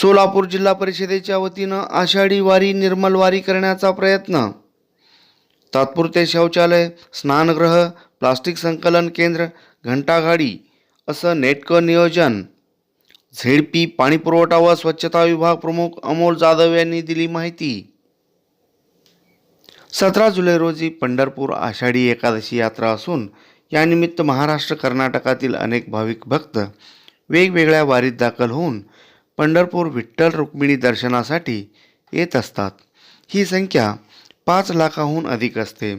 सोलापूर जिल्हा परिषदेच्या वतीनं आषाढी वारी निर्मल वारी करण्याचा प्रयत्न. तात्पुरते शौचालय स्नानगृह प्लास्टिक संकलन केंद्र घंटागाडी असं नेटकं नियोजन. झेडपी पाणीपुरवठा व स्वच्छता विभाग प्रमुख अमोल जाधव यांनी दिली माहिती. सतरा जुलै रोजी पंढरपूर आषाढी एकादशी यात्रा असून यानिमित्त महाराष्ट्र कर्नाटकातील अनेक भाविक भक्त वेगवेगळ्या वारीत दाखल होऊन पंढरपूर विठ्ठल रुक्मिणी दर्शनासाठी येत असतात. ही संख्या पाच लाखाहून अधिक असते.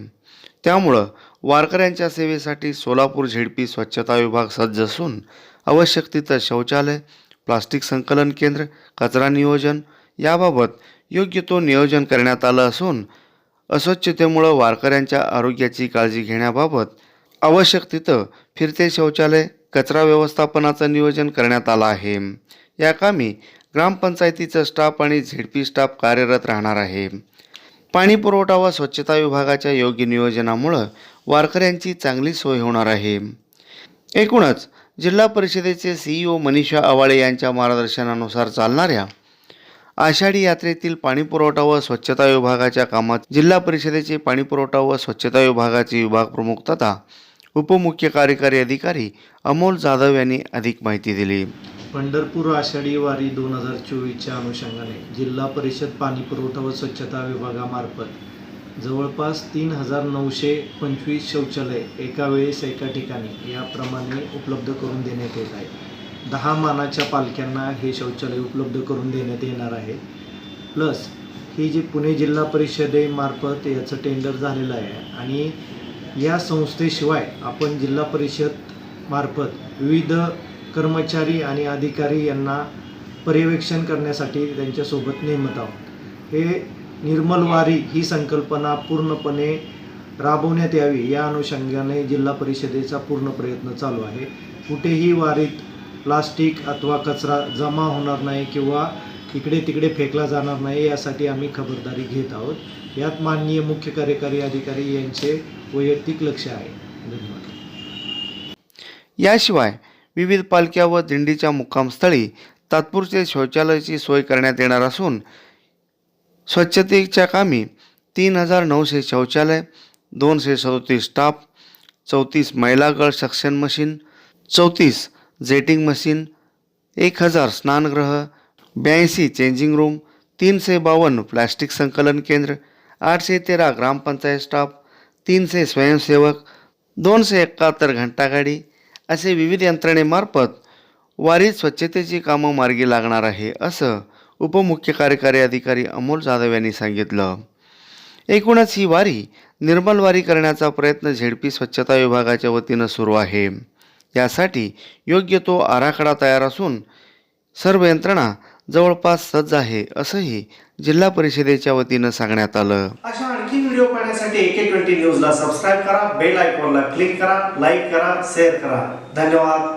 त्यामुळं वारकऱ्यांच्या सेवेसाठी सोलापूर झेडपी स्वच्छता विभाग सज्ज असून आवश्यक तिथं शौचालय प्लास्टिक संकलन केंद्र कचरा नियोजन याबाबत योग्य तो नियोजन करण्यात आलं असून अस्वच्छतेमुळं वारकऱ्यांच्या आरोग्याची काळजी घेण्याबाबत आवश्यक तिथं फिरते शौचालय कचरा व्यवस्थापनाचं नियोजन करण्यात आलं आहे. या कामी ग्रामपंचायतीचं स्टाफ आणि झेडपी स्टाफ कार्यरत राहणार आहे. पाणी पुरवठा व स्वच्छता विभागाच्या योग्य नियोजनामुळं वारकऱ्यांची चांगली सोय होणार आहे. एकूणच जिल्हा परिषदेचे सीईओ मनीषा आवाळे यांच्या मार्गदर्शनानुसार चालणाऱ्या आषाढी यात्रेतील पाणीपुरवठा व स्वच्छता विभागाच्या कामात जिल्हा परिषदेचे पाणीपुरवठा व स्वच्छता विभागाचे विभाग प्रमुख तथा उपमुख्य कार्यकारी अधिकारी अमोल जाधव यांनी अधिक माहिती दिली. पंढरपूर आषाढी वारी दोन हजार चोवीसच्या अनुषंगाने जिल्हा परिषद पाणी पुरवठा व स्वच्छता विभागामार्फत जवळपास तीन हजार नऊशे पंचवीस शौचालय एका वेळेस एका ठिकाणी याप्रमाणे उपलब्ध करून देण्यात येत आहे. दहा मानाच्या पालख्यांना हे शौचालय उपलब्ध करून देण्यात येणार आहे. प्लस ही जी पुणे जिल्हा परिषदेमार्फत याचं टेंडर झालेलं आहे आणि या संस्थेशिवाय आपण जिल्हा परिषद मार्फत विविध कर्मचारी आणि अधिकारी यांना पर्यवेक्षण करण्यासाठी त्यांच्यासोबत नेमत आहोत. हे निर्मल वारी ही संकल्पना पूर्णपणे राबवण्यात यावी या अनुषंगाने जिल्हा परिषदेचा पूर्ण प्रयत्न चालू आहे. कुठेही वारीत प्लास्टिक अथवा कचरा जमा होणार नाही किंवा इकडे तिकडे फेकला जाणार नाही यासाठी आम्ही खबरदारी घेत आहोत. यात माननीय मुख्य कार्यकारी अधिकारी यांचे वैयक्तिक लक्ष आहे. धन्यवाद. याशिवाय विविध पालख्या व दिंडीच्या मुक्कामस्थळी तात्पुरते शौचालयाची सोय करण्यात येणार असून स्वच्छतेच्या कामी तीन हजार नऊशे शौचालय दोनशे सदोतीस स्टाफ चौतीस मैलागळ सक्शन मशीन चौतीस जेटिंग मशीन एक हजार स्नानगृह ब्याऐंशी चेंजिंग रूम तीनशे बावन्न प्लॅस्टिक संकलन केंद्र आठशे तेरा ग्रामपंचायत स्टाफ तीनशे स्वयंसेवक दोनशे एकाहत्तर घंटागाडी असे विविध यंत्रणेमार्फत वारीत स्वच्छतेची कामं मार्गी लागणार आहे असं उपमुख्य कार्यकारी अधिकारी अमोल जाधव यांनी सांगितलं. एकूणच ही वारी निर्मल वारी करण्याचा प्रयत्न झेडपी स्वच्छता विभागाच्या वतीनं सुरू आहे. यासाठी योग्य तो आराखडा तयार असून सर्व यंत्रणा जवळपास सज्ज आहे असंही जिल्हा परिषदेच्या वतीनं सांगण्यात आलं. अशा आणखी व्हिडिओ पाहण्यासाठी एके ट्वेंटी न्यूजला सबस्क्राईब करा बेल आयकॉनला क्लिक करा लाईक करा शेअर करा. धन्यवाद.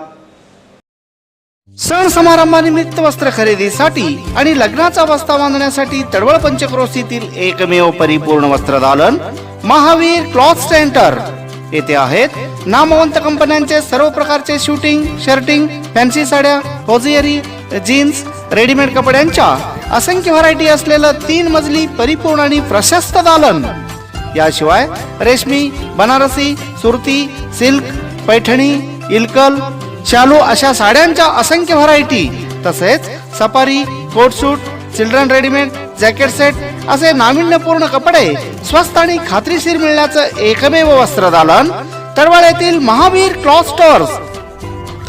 सण समारंभानिमित्त वस्त्र खरेदीसाठी आणि लग्नाचा बस्ता बांधण्यासाठी तडवळ पंचक्रोशीतील एकमेव परिपूर्ण वस्त्रदालन महावीर क्लॉथ सेंटर. येथे आहेत नामवंत कंपन्यांचे सर्व प्रकारचे शूटिंग शर्टिंग फॅन्सी साड्या होजियरी जीन्स रेडीमेड कपड्यांच्या असंख्य व्हरायटी असलेलं तीन मजली परिपूर्ण आणि प्रशस्त दालन. याशिवाय रेशमी बनारसी सुरती सिल्क पैठणी इलकल शालू अशा साड्यांच्या असंख्य व्हरायटी तसेच safari coat suit children readymade jacket set असे नाविन्यपूर्ण कपडे स्वस्त आणि खात्रीशीर मिळण्याचं एकमेव वस्त्र दालन येथील महावीर क्लॉथ स्टोअर्स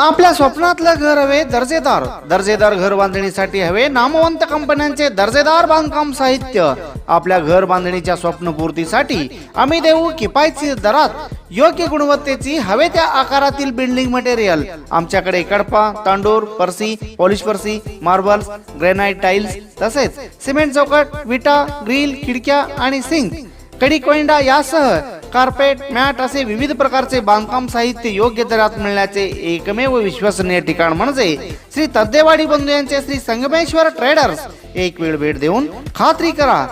आपल्या स्वप्नातलं घर हवे दर्जेदार. दर्जेदार घर बांधणीसाठी हवे नामवंत कंपन्यांचे दर्जेदार बांधकाम साहित्य. आपल्या घर बांधणीच्या स्वप्नपूर्तीसाठी आम्ही देऊ किफायतशीर दरात योग्य गुणवत्तेची हवे त्या आकारातील बिल्डिंग मटेरियल आमच्याकडे कडपा तांडूर परसी पॉलिश पर्सी मार्बल्स ग्रेनाइट टाइल्स तसेच सिमेंट चौकट विटा ग्रिल खिडक्या आणि सिंक कडी कोइंडा यासह कार्पेट मॅट असे विविध प्रकारचे बांधकाम साहित्य योग्य दरात मिळण्याचे एकमेव विश्वसनीय ठिकाण म्हणजे श्री तद्देवाडी बंधू यांचे श्री संगमेश्वर ट्रेडर्स एक वेळ भेट देऊन खात्री करा.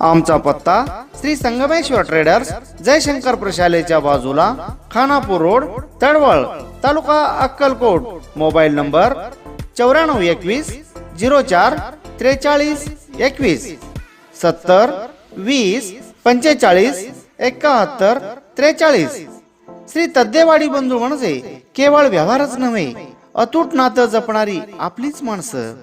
आमचा पत्ता श्री संगमेश्वर ट्रेडर्स जयशंकर प्रशालेच्या बाजूला Khanapur road Talwal taluka Akkalkot. Mobile number चौऱ्याण्णव एकवीस झिरो चार त्रेचाळीस एकवीस. सत्तर वीस पंचेचाळीस एकाहत्तर त्रेचाळीस. श्री तद्देवाडी बंधू म्हणजे केवळ व्यवहारच नव्हे अतूट नातं जपणारी आपलीच माणसं.